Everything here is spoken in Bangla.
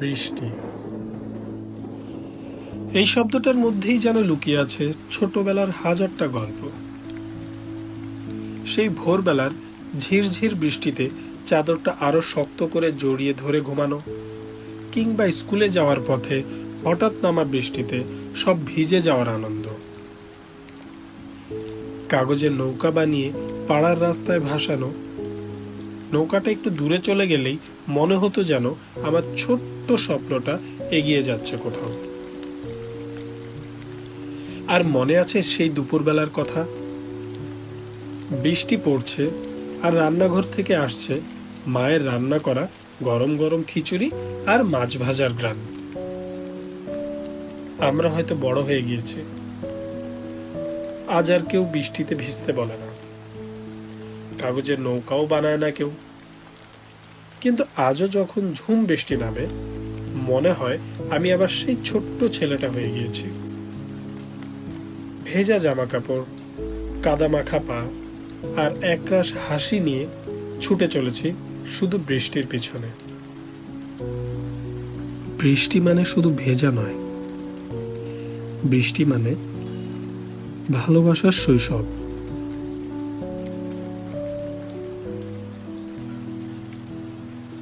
বৃষ্টি। এই শব্দটার মধ্যেই যেন লুকিয়ে আছে ছোটবেলার হাজারটা গল্প। সেই ভোরবেলার ঝিরঝির বৃষ্টিতে চাদরটা আরও শক্ত করে জড়িয়ে ধরে ঘুমানো, কিংবা স্কুলে যাওয়ার পথে হঠাৎ নামা বৃষ্টিতে সব ভিজে যাওয়ার আনন্দ। কাগজের নৌকা বানিয়ে পাড়ার রাস্তায় ভাসানো নৌকাটা একটু দূরে চলে গেলেই মনে হতো যেন আমার ছোট্ট স্বপ্নটা এগিয়ে যাচ্ছে কোথাও। আর মনে আছে সেই দুপুরবেলার কথা? বৃষ্টি পড়ছে আর রান্নাঘর থেকে আসছে মায়ের রান্না করা গরম গরম খিচুড়ি আর মাছ ভাজার গ্রান। আমরা হয়তো বড় হয়ে গিয়েছি। আজ আর কেউ বৃষ্টিতে ভিজতে বলে না। কাগজের নৌকাও বানায় না কেউ। কিন্তু আজও যখন ঝুম বৃষ্টি নামে, মনে হয় আমি আবার সেই ছোট্ট ছেলেটা হয়ে গিয়েছি। ভেজা জামা কাপড় কাদা মাখা পা আর একরাশ হাসি নিয়ে ছুটে চলেছি শুধু বৃষ্টির পিছনে। বৃষ্টি মানে শুধু ভেজা নয়। বৃষ্টি মানে ভালোবাসার শৈশব।